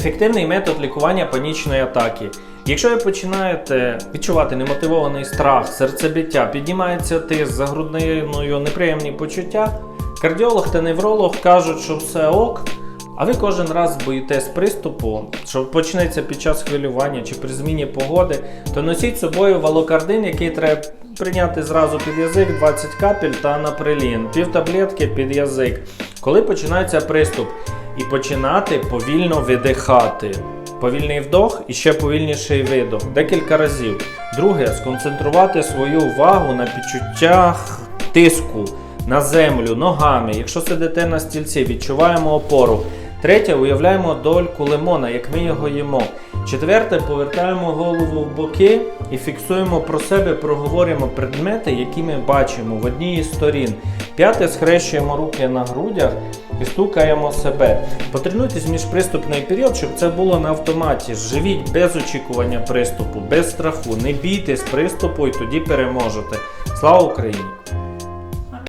Ефективний метод лікування панічної атаки. Якщо ви починаєте відчувати немотивований страх, серцебиття, піднімається тиск за грудниною, неприємні почуття, кардіолог та невролог кажуть, що все ок, а ви кожен раз боїтесь приступу, що почнеться під час хвилювання чи при зміні погоди, то носіть з собою валокардин, який треба прийняти зразу під язик 20 капель та наприлін, пів таблетки під язик. Коли починається приступ, і починати повільно видихати. Повільний вдох і ще повільніший видох декілька разів. Друге, сконцентрувати свою увагу на підчуттях тиску на землю, ногами. Якщо сидите на стільці, відчуваємо опору. Третє, уявляємо дольку лимона, як ми його їмо. Четверте, повертаємо голову в боки і фіксуємо про себе, проговорюємо предмети, які ми бачимо в одній із сторін. П'яте, схрещуємо руки на грудях і стукаємо себе. Потренуйтесь міжприступний період, щоб це було на автоматі. Живіть без очікування приступу, без страху. Не бійтесь приступу і тоді переможете. Слава Україні!